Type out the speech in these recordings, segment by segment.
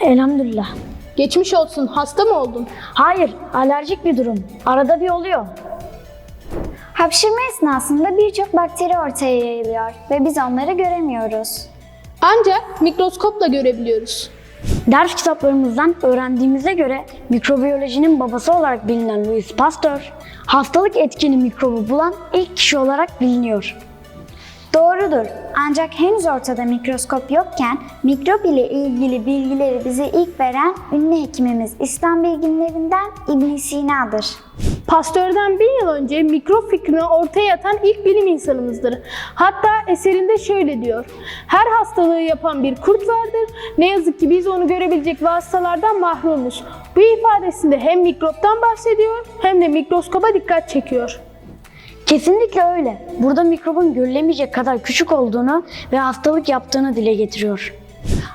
Elhamdülillah. Geçmiş olsun. Hasta mı oldun? Hayır, alerjik bir durum. Arada bir oluyor. Hapşırma esnasında birçok bakteri ortaya yayılıyor ve biz onları göremiyoruz. Ancak mikroskopla görebiliyoruz. Ders kitaplarımızdan öğrendiğimize göre mikrobiyolojinin babası olarak bilinen Louis Pasteur, hastalık etkeni mikrobu bulan ilk kişi olarak biliniyor. Doğrudur. Ancak henüz ortada mikroskop yokken mikrop ile ilgili bilgileri bize ilk veren ünlü hekimimiz İslam bilginlerinden ibn Sina'dır. Pasteur'den bin yıl önce mikrop fikrini ortaya atan ilk bilim insanımızdır. Hatta eserinde şöyle diyor. Her hastalığı yapan bir kurt vardır. Ne yazık ki biz onu görebilecek vasıtalardan mahrumuz. Bu ifadesinde hem mikroptan bahsediyor hem de mikroskoba dikkat çekiyor. Kesinlikle öyle. Burada mikrobun görülemeyecek kadar küçük olduğunu ve hastalık yaptığını dile getiriyor.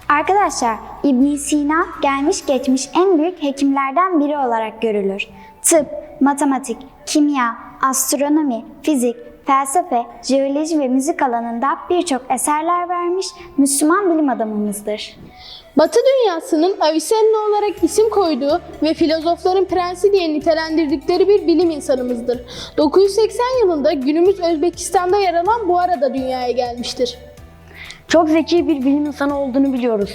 Arkadaşlar ibn Sina gelmiş geçmiş en büyük hekimlerden biri olarak görülür. Tıp, matematik, kimya, astronomi, fizik, felsefe, jeoloji ve müzik alanında birçok eserler vermiş Müslüman bilim adamımızdır. Batı dünyasının Avicenna olarak isim koyduğu ve filozofların prensi diye nitelendirdikleri bir bilim insanımızdır. 980 yılında günümüz Özbekistan'da yer alan bu arada dünyaya gelmiştir. Çok zeki bir bilim insanı olduğunu biliyoruz.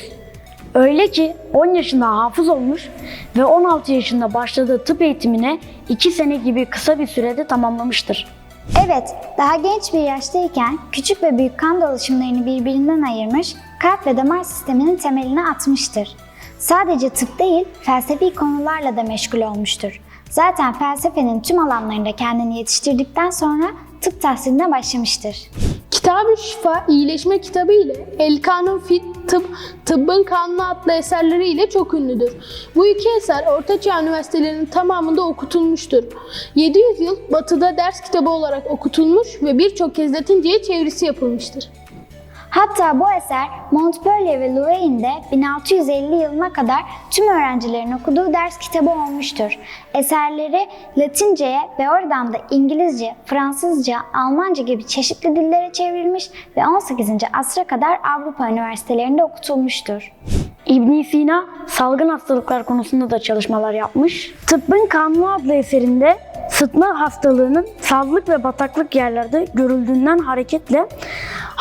Öyle ki 10 yaşında hafız olmuş ve 16 yaşında başladığı tıp eğitimine 2 sene gibi kısa bir sürede tamamlamıştır. Evet, daha genç bir yaştayken küçük ve büyük kan dolaşımlarını birbirinden ayırmış, kalp ve damar sisteminin temelini atmıştır. Sadece tıp değil, felsefi konularla da meşgul olmuştur. Zaten felsefenin tüm alanlarında kendini yetiştirdikten sonra tıp tahsiline başlamıştır. Kitab-ı Şifa iyileşme kitabı ile El Kanun Fit Tıp, Tıbbın Kanunu adlı eserleriyle çok ünlüdür. Bu iki eser Ortaçağ Üniversitelerinin tamamında okutulmuştur. 700 yıl Batı'da ders kitabı olarak okutulmuş ve birçok kez Latince'ye çevirisi yapılmıştır. Hatta bu eser Montpellier ve Louvain'de 1650 yılına kadar tüm öğrencilerin okuduğu ders kitabı olmuştur. Eserleri Latince'ye ve oradan da İngilizce, Fransızca, Almanca gibi çeşitli dillere çevrilmiş ve 18. asra kadar Avrupa üniversitelerinde okutulmuştur. ibn Sina salgın hastalıklar konusunda da çalışmalar yapmış. Tıbbın Kanunu adlı eserinde sıtma hastalığının sazlık ve bataklık yerlerde görüldüğünden hareketle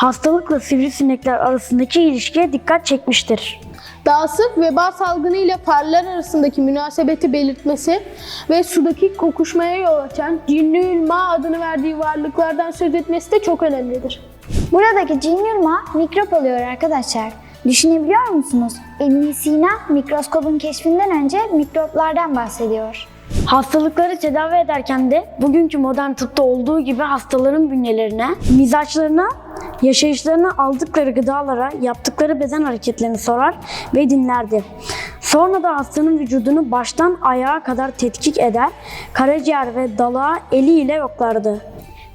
hastalıkla sivrisinekler arasındaki ilişkiye dikkat çekmiştir. Daha sık veba salgını ile fareler arasındaki münasebeti belirtmesi ve sudaki kokuşmaya yol açan cinnül ma adını verdiği varlıklardan söz etmesi de çok önemlidir. Buradaki cinnürma mikrop oluyor arkadaşlar. Düşünebiliyor musunuz? ibn Sina mikroskobun keşfinden önce mikroplardan bahsediyor. Hastalıkları tedavi ederken de bugünkü modern tıpta olduğu gibi hastaların bünyelerine, mizaçlarına, yaşayışlarına aldıkları gıdalara, yaptıkları beden hareketlerini sorar ve dinlerdi. Sonra da hastanın vücudunu baştan ayağa kadar tetkik eder, karaciğer ve dalağı eliyle yoklardı.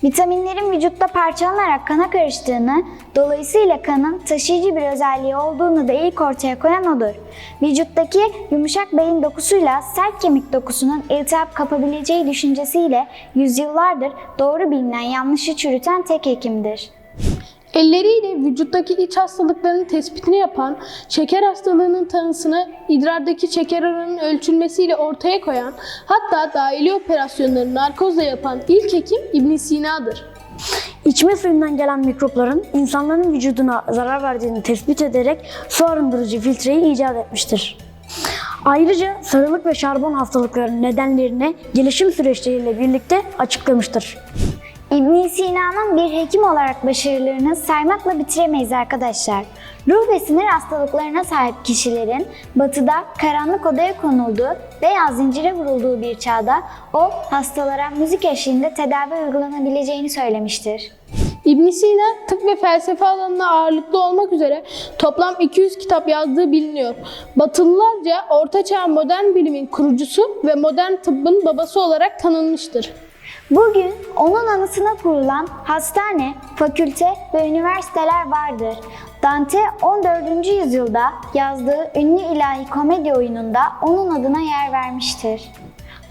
Vitaminlerin vücutta parçalanarak kana karıştığını, dolayısıyla kanın taşıyıcı bir özelliği olduğunu da ilk ortaya koyan odur. Vücuttaki yumuşak beyin dokusuyla sert kemik dokusunun iltihap kapabileceği düşüncesiyle yüzyıllardır doğru bilinen yanlışı çürüten tek hekimdir. Elleriyle vücuttaki iç hastalıkların tespitini yapan, şeker hastalığının tanısını idrardaki şeker oranının ölçülmesiyle ortaya koyan, hatta dahili operasyonları narkozla yapan ilk hekim ibn Sina'dır. İçme suyundan gelen mikropların insanların vücuduna zarar verdiğini tespit ederek su arındırıcı filtreyi icat etmiştir. Ayrıca sarılık ve şarbon hastalıklarının nedenlerini gelişim süreçleriyle birlikte açıklamıştır. İbn Sina'nın bir hekim olarak başarılarını saymakla bitiremeyiz arkadaşlar. Ruh ve sinir hastalıklarına sahip kişilerin batıda karanlık odaya konulduğu veya zincire vurulduğu bir çağda o hastalara müzik eşliğinde tedavi uygulanabileceğini söylemiştir. ibn Sina tıp ve felsefe alanına ağırlıklı olmak üzere toplam 200 kitap yazdığı biliniyor. Batılılarca Orta Çağ modern bilimin kurucusu ve modern tıbbın babası olarak tanınmıştır. Bugün onun anısına kurulan hastane, fakülte ve üniversiteler vardır. Dante 14. yüzyılda yazdığı ünlü ilahi komedi oyununda onun adına yer vermiştir.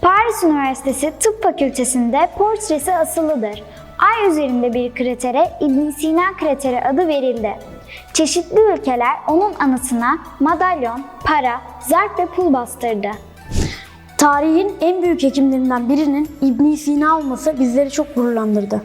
Paris Üniversitesi Tıp Fakültesi'nde portresi asılıdır. Ay üzerinde bir kratere İbn Sina krateri adı verildi. Çeşitli ülkeler onun anısına madalyon, para, zarf ve pul bastırdı. Tarihin en büyük hekimlerinden birinin İbn Sina olması bizleri çok gururlandırdı.